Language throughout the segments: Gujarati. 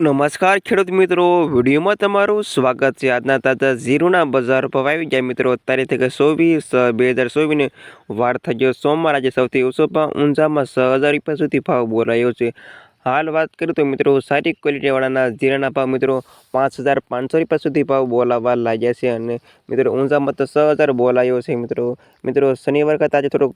નમસ્કાર ખેડૂત મિત્રો. વિડીયોમાં તમારું સ્વાગત છે. આજના તાજા ઝીરોના બજાર ભાવ આવી ગયા મિત્રો. તારીખ ચોવીસ, બે હજાર ચોવીસને વાર થઈ ગયો. સોમવાર આજે સૌથી ઓછો ભાવ ઊંઝામાં છ હજાર રૂપિયા સુધી ભાવ બોલાયો છે. હાલ વાત કરીએ તો મિત્રો, સારી ક્વોલિટીવાળાના જીરાના ભાવ મિત્રો પાંચ હજાર પાંચસો રૂપિયા સુધી ભાવ બોલાવવા લાગ્યા છે અને મિત્રો, ઊંઝામાં તો છ હજાર બોલાયો છે મિત્રો. મિત્રો, શનિવાર કરતાં આજે થોડો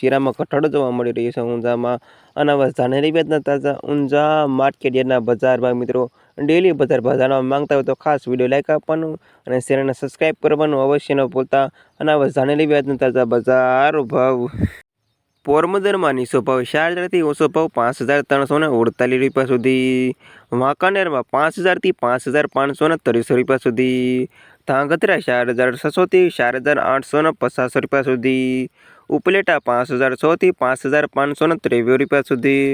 જીરામાં ઘટાડો જોવા મળી રહ્યો છે ઊંઝામાં. અને હવે જાન્યુઆરી વ્યાજના તાજા ઊંઝા માર્કેટ યાર્ડના બજાર ભાવ મિત્રો ડેલી બજાર જાણવા માંગતા હોય તો ખાસ વીડિયો લાઈક આપવાનું અને ચેનલને સબસ્ક્રાઈબ કરવાનું અવશ્ય ન ભૂલતા. અને હવે જાન્યુઆરી વ્યાજના તાજા બજાર ભાવ. પોરબંદરમાં નીસો ભાવ ચાર હજારથી ઓછો ભાવ પાંચ હજાર ત્રણસો ને અડતાલીસ રૂપિયા સુધી. વાંકાનેરમાં પાંચ હજારથી પાંચ હજાર પાંચસો ને ત્રીસો રૂપિયા સુધી. ધાંગધ્રા ચાર હજાર છસોથી ચાર હજાર આઠસો ને પચાસ રૂપિયા સુધી. ઉપલેટા પાંચ હજાર છથી પાંચ હજાર પાંચસો ને ત્રેવીસ રૂપિયા સુધી.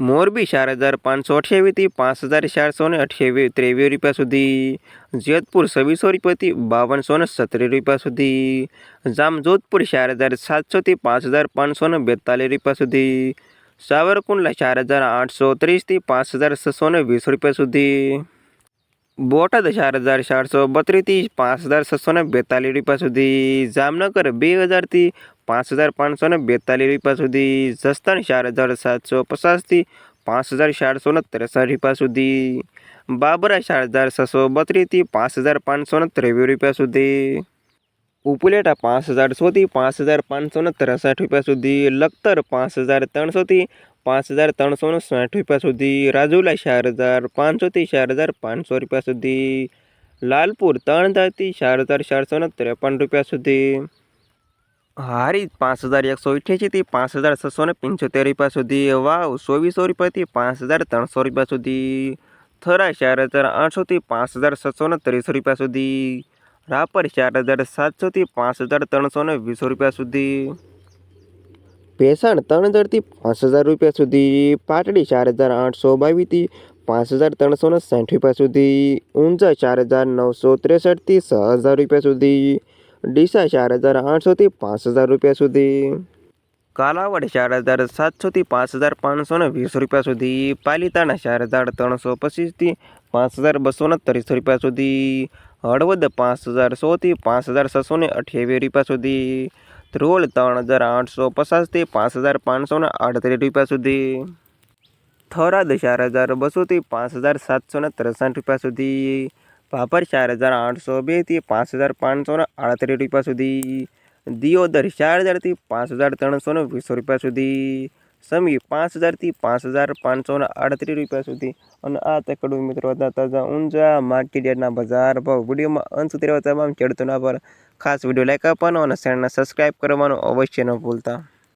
મોરબી ચાર હજાર પાંચસો અઠ્યાવીસથી પાંચ હજાર ચારસો ને અઠ્યાવીસ ત્રેવીસ રૂપિયા સુધી. જેતપુર છવ્વીસો રૂપિયાથી બાવનસો ને સત્તરી રૂપિયા સુધી. જામજોધપુર ચાર હજાર સાતસોથી પાંચ હજાર પાંચસો ને બેતાલીસ રૂપિયા સુધી. સાવરકુંડલા ચાર હજાર આઠસો ત્રીસથી પાંચ હજાર છસો ને વીસ રૂપિયા સુધી. બોટાદ ચાર હજાર ચારસો બત્રીસથી પાંચ હજાર છસો ને બેતાલીસ રૂપિયા સુધી. જામનગર બે હજારથી પાંચ હજાર પાંચસો ને બેતાલીસ રૂપિયા સુધી જસદણ ચાર હજાર સાતસો પચાસથી પાંચ હજાર ચારસો ને ત્રેસઠ રૂપિયા સુધી બાબરા ચાર હજાર છસો બત્રીસથી પાંચ હજાર પાંચસો ને ત્રેવીસ રૂપિયા સુધી ઉપલેટા પાંચ હજાર સોથી પાંચ હજાર પાંચસો ને ત્રેસઠ રૂપિયા સુધી લખતર પાંચ હજાર ત્રણસોથી પાંચ હજાર ત્રણસો ને સાઠ રૂપિયા સુધી રાજુલા ચાર હજાર પાંચસોથી ચાર હજાર પાંચસો રૂપિયા સુધી લાલપુર ત્રણ હજારથી ચાર હજાર ચારસો ને ત્રેપન રૂપિયા સુધી હારી પાંચ હજાર એકસો અઠ્યાસીથી પાંચ હજાર છસો ને પંચોતેર રૂપિયા સુધી વાવ ચોવીસો રૂપિયાથી પાંચ હજાર ત્રણસો રૂપિયા સુધી થરા ચાર હજાર આઠસોથી પાંચ હજાર છસો ને ત્રીસો રૂપિયા સુધી. રાપર ચાર હજાર સાતસોથી પાંચ હજાર ત્રણસો ને વીસો રૂપિયા સુધી. ભેસાણ ત્રણ હજારથી પાંચ હજાર રૂપિયા સુધી. પાટડી ચાર હજાર આઠસો બાવીસથી પાંચ હજાર ત્રણસો ને સાઠ રૂપિયા સુધી. ઊંઝા ચાર હજાર નવસો ત્રેસઠથી છ હજાર રૂપિયા સુધી. ડીસા ચાર હજાર આઠસોથી પાંચ હજાર રૂપિયા સુધી. કાલાવડ ચાર હજાર સાતસોથી પાંચ હજાર પાંચસો ને વીસ રૂપિયા સુધી. પાલીતાણા ચાર હજાર ત્રણસો પચીસથી પાંચ હજાર બસો ને ત્રીસ રૂપિયા સુધી. હળવદ પાંચ હજાર સોથી પાંચ હજાર છસો ને અઠ્યાવીસ રૂપિયા સુધી. ધ્રોલ ત્રણ હજાર આઠસો પચાસથી પાંચ હજાર પાંચસો ને આડત્રીસ રૂપિયા સુધી. થરાદ ચાર હજાર બસોથી પાંચ હજાર સાતસો ને ત્રેસઠ રૂપિયા સુધી. ભાભર ચાર હજાર આઠસો બેથી પાંચ હજાર પાંચસો ને આડત્રીસ રૂપિયા સુધી. દિયોદર ચાર હજારથી પાંચ હજાર ત્રણસો ને વીસો રૂપિયા સુધી. સમી પાંચ હજારથી પાંચ હજાર પાંચસો ને આડત્રીસ રૂપિયા સુધી. અને આ તકડું મિત્રો હતા તાજા ઊંઝા માર્કેટ બજાર ભાવ વિડીયોમાં અંત સુધી રહેવા તમામ ખેડૂતોના પર ખાસ વીડિયો લાઈક આપવાનો અને ચેનલને સબસ્ક્રાઈબ કરવાનું અવશ્ય ન ભૂલતા.